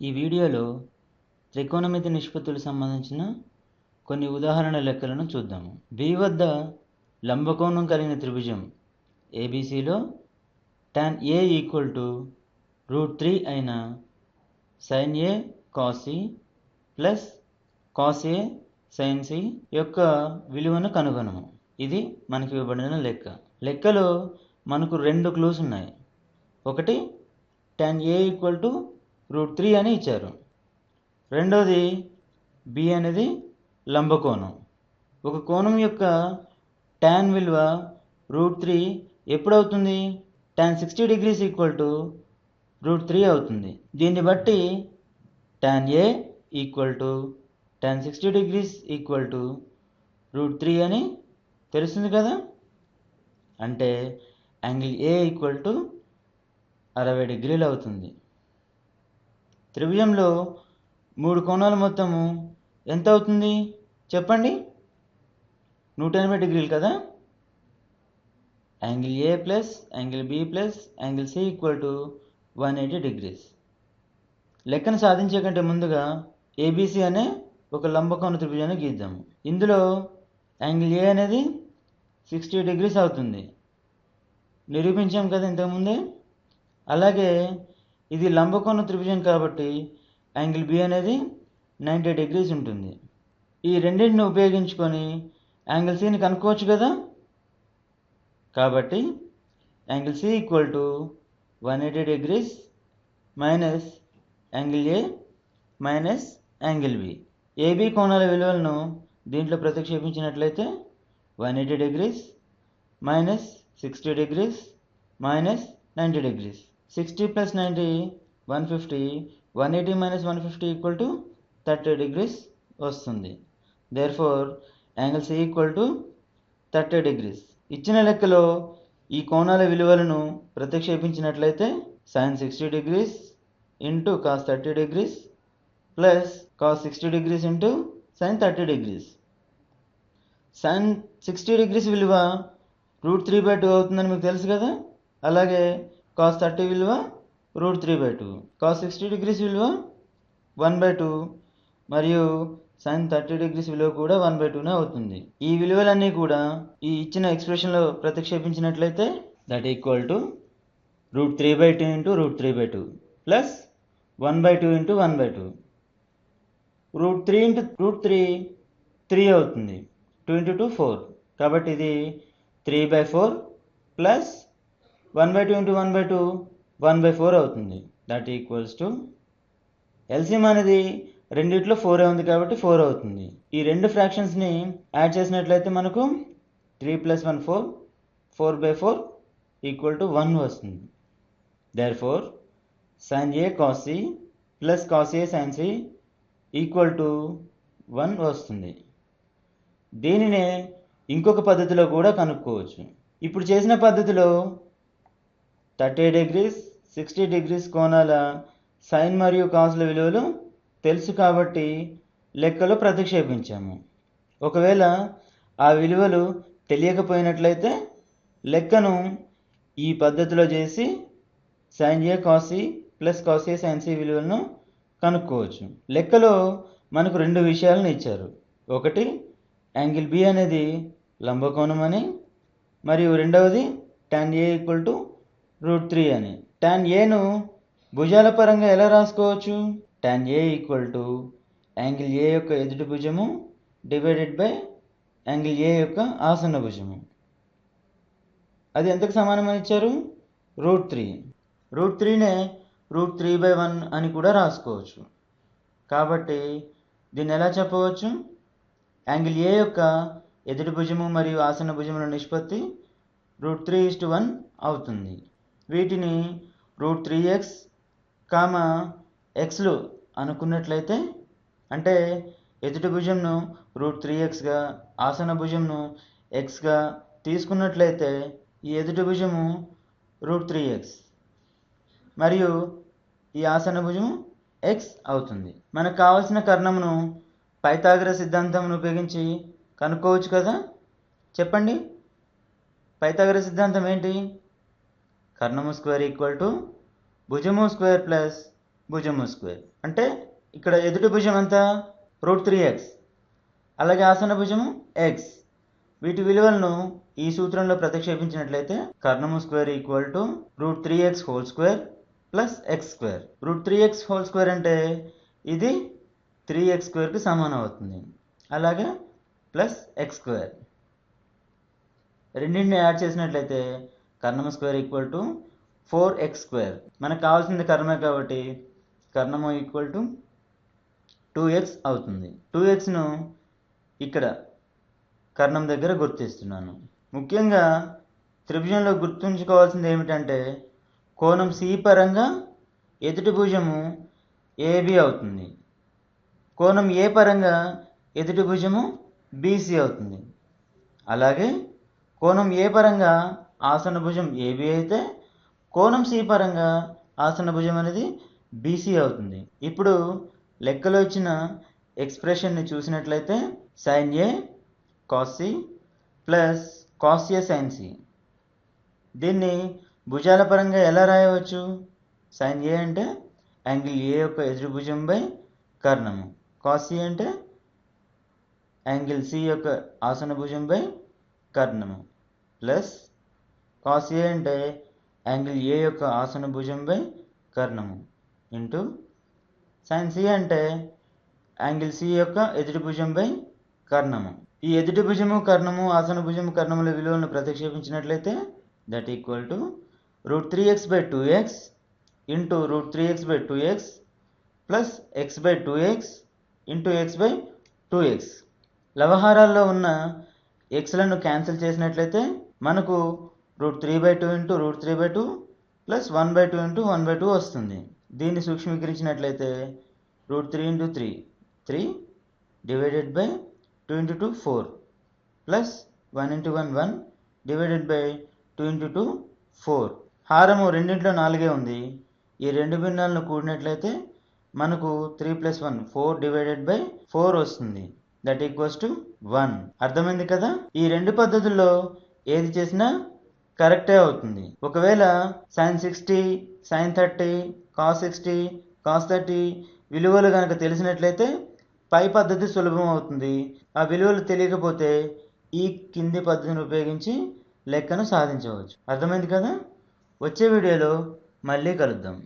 ఈ వీడియోలో త్రికోణమితి నిష్పత్తులకు సంబంధించిన కొన్ని ఉదాహరణ లెక్కలను చూద్దాము. బి వద్ద లంబకోణం కలిగిన త్రిభుజం ఏబిసిలో tan A equal to root three అయిన sine A cos C plus cos A sine C యొక్క విలువను కనుగొనము. ఇది మనకి ఇవ్వబడిన లెక్క. లెక్కలో మనకు రెండు క్లూస్ ఉన్నాయి. ఒకటి tan A equal to root three అని ఇచ్చారు. రెండోది బి అనేది లంబకోణం. ఒక కోణం యొక్క ట్యాన్ విలువ రూట్ త్రీ ఎప్పుడు అవుతుంది sixty degrees equal to root three అవుతుంది. దీన్ని బట్టి tan A equal to tan sixty degrees equal to root three అని తెలుస్తుంది కదా? అంటే యాంగిల్ ఏ ఈక్వల్ టు అరవై డిగ్రీలు అవుతుంది. త్రిభుజంలో మూడు కోణాల మొత్తము. ఎంత అవుతుంది చెప్పండి. నూట ఎనభై డిగ్రీలు కదా? Angle A plus angle B plus angle C equal to one eighty degrees. లెక్కను సాధించే కంటే ముందుగా ఏబిసి అనే ఒక లంబకోణ త్రిభుజాన్ని గీద్దాము. ఇందులో యాంగిల్ ఏ అనేది సిక్స్టీ డిగ్రీస్ అవుతుంది. నిరూపించాం కదా ఇంతకుముందే? అలాగే ఇది లంబకోణ త్రిభుజం కాబట్టి యాంగిల్ బి అనేది నైంటీ డిగ్రీస్ ఉంటుంది. ఈ రెండింటిని ఉపయోగించుకొని యాంగిల్ సిని కనుక్కోవచ్చు కదా? కాబట్టి angle C equal to one eighty degrees minus angle A minus angle B A B కోణాల విలువలను దీంట్లో ప్రతిక్షేపించినట్లయితే one eighty degrees minus sixty degrees minus ninety degrees sixty plus ninety one fifty one eighty minus one fifty equal to thirty degrees వస్తుంది. Therefore angle C equal to thirty degrees ఇచ్చిన లెక్కలో ఈ కోణాల విలువలను ప్రతిక్షేపించినట్లయితే sine sixty degrees into cos thirty degrees plus cos sixty degrees into sine thirty degrees sine sixty degrees విలువ root three by two అవుతుందని మీకు తెలుసు కదా? అలాగే కాస్ థర్టీ విలువ root three by two. Cos sixty degrees విలువ one by two. మరియు sine thirty degrees విలువ కూడా వన్ బై టూనే అవుతుంది. ఈ విలువలన్నీ కూడా ఈ ఇచ్చిన ఎక్స్ప్రెషన్లో ప్రతిక్షేపించినట్లయితే that equal to root three by two into root three by two plus one by two into one by two. Root three into root three three అవుతుంది. Two into two four. కాబట్టి ఇది three by four plus one by two into one by two one by four అవుతుంది. That equals to LCM అనేది రెండిట్లో four ఉంది కాబట్టి four అవుతుంది. ఈ రెండు ఫ్రాక్షన్స్ని యాడ్ చేసినట్లయితే మనకు three plus one four four by four equal to one వస్తుంది. Therefore sine A cos C plus cos A sine C equal to one వస్తుంది. దీనినే ఇంకొక పద్ధతిలో కూడా కనుక్కోవచ్చు. ఇప్పుడు చేసిన పద్ధతిలో థర్టీ డిగ్రీస్ సిక్స్టీ డిగ్రీస్ కోణాల సైన్ మరియు కాసుల విలువలు తెలుసు కాబట్టి లెక్కలో ప్రతిక్షేపించాము. ఒకవేళ ఆ విలువలు తెలియకపోయినట్లయితే లెక్కను ఈ పద్ధతిలో చేసి సైన్ ఏ కాసి ప్లస్ కాసి సైన్ సి విలువలను కనుక్కోవచ్చు. లెక్కలో మనకు రెండు విషయాలను ఇచ్చారు. ఒకటి యాంగిల్ బి అనేది లంబకోణం అని మరియు రెండవది tan A equal to root three అని. టాన్ ఏను భుజాల పరంగా ఎలా రాసుకోవచ్చు? Tan A equal to angle A యొక్క ఎదుటి భుజము డివైడెడ్ బై యాంగిల్ ఏ యొక్క ఆసన్న భుజము. అది ఎంతకు సమానమని ఇచ్చారు? Root three. రూట్ త్రీనే రూట్ త్రీ బై వన్ అని కూడా రాసుకోవచ్చు. కాబట్టి దీన్ని ఎలా చెప్పవచ్చు? యాంగిల్ ఏ యొక్క ఎదుటి భుజము మరియు ఆసన భుజముల నిష్పత్తి రూట్ త్రీ ఇస్టు వన్ అవుతుంది. వీటిని రూట్ త్రీ ఎక్స్ కామ ఎక్స్లు అనుకున్నట్లయితే అంటే ఎదుటి భుజంను రూట్ త్రీ ఎక్స్గా ఆసన భుజంను ఎక్స్గా తీసుకున్నట్లయితే ఈ ఎదుటి భుజము రూట్ త్రీ ఎక్స్. మరియు ఈ ఆసన భుజము ఎక్స్ అవుతుంది. మనకు కావలసిన కర్ణమును పైతాగ్ర సిద్ధాంతంను ఉపయోగించి కనుక్కోవచ్చు కదా? చెప్పండి. పైతాగ్ర సిద్ధాంతం ఏంటి? కర్ణము స్క్వేర్ ఈక్వల్ టు భుజము స్క్వేర్ ప్లస్ భుజము స్క్వేర్. అంటే ఇక్కడ ఎదుటి భుజం ఎంత? Root three x. అలాగే ఆసన భుజము ఎక్స్. వీటి విలువలను ఈ సూత్రంలో ప్రతిక్షేపించినట్లయితే కర్ణము square equal to root three x whole square plus x square. Root three x whole square అంటే ఇది త్రీ ఎక్స్ స్క్వేర్కి సమానం అవుతుంది. అలాగే ప్లస్ ఎక్స్ స్క్వేర్. రెండింటిని యాడ్ చేసినట్లయితే కర్ణము square equal to four x square. మనకు కావాల్సింది కర్ణమే కాబట్టి కర్ణము ఈక్వల్ టు టూ ఎక్స్ అవుతుంది. టూ ఎక్స్ను ఇక్కడ కర్ణం దగ్గర గుర్తిస్తున్నాను. ముఖ్యంగా త్రిభుజంలో గుర్తుంచుకోవాల్సింది ఏమిటంటే కోణం సి పరంగా ఎదుటి భుజము ఏబి అవుతుంది. కోణం ఏ పరంగా ఎదుటి భుజము బీసీ అవుతుంది. అలాగే కోణం ఏ పరంగా ఆసన భుజం ఏబి అయితే కోణం సి పరంగా ఆసన భుజం అనేది బీసీ అవుతుంది. ఇప్పుడు లెక్కలో ఇచ్చిన ఎక్స్ప్రెషన్ని చూసినట్లయితే sine A cos C plus cos A sine C. దీన్ని భుజాల పరంగా ఎలా రాయవచ్చు? సైన్ ఏ అంటే యాంగిల్ ఏ యొక్క ఎదురు భుజం బై కర్ణము. కాస్ సి అంటే యాంగిల్ సి యొక్క ఆసన భుజం బై కర్ణము. ప్లస్ కాస్ ఏ అంటే యాంగిల్ ఏ యొక్క ఆసన భుజం బై కర్ణము ఇంటూ సైన్ సి అంటే యాంగిల్ సి యొక్క ఎదుటి భుజం బై కర్ణము. ఈ ఎదుటి భుజము కర్ణము ఆసన భుజము కర్ణముల విలువలను ప్రతిక్షేపించినట్లయితే that equal to root three x by two x into root three x by two x plus x by two x into x by two x లవహారాల్లో ఉన్న ఎక్స్లను క్యాన్సిల్ చేసినట్లయితే మనకు root three by two into root three by two plus one by two into one by two వస్తుంది. దీన్ని సూక్ష్మీకరించినట్లయితే root three into three three divided by two into two four plus one into one one divided by two into two four. హారము రెండింటిలో నాలుగే ఉంది. ఈ రెండు భిన్నాలను కూడినట్లయితే మనకు three plus one four divided by four వస్తుంది. That equals to one. అర్థమైంది కదా? ఈ రెండు పద్ధతుల్లో ఏది చేసినా కరెక్టే అవుతుంది. ఒకవేళ sine sixty sine thirty cos sixty cos thirty విలువలు కనుక తెలిసినట్లయితే పై పద్ధతి సులభం అవుతుంది. ఆ విలువలు తెలియకపోతే ఈ కింది పద్ధతిని ఉపయోగించి లెక్కను సాధించవచ్చు. అర్థమైంది కదా? వచ్చే వీడియోలో మళ్ళీ కలుద్దాం.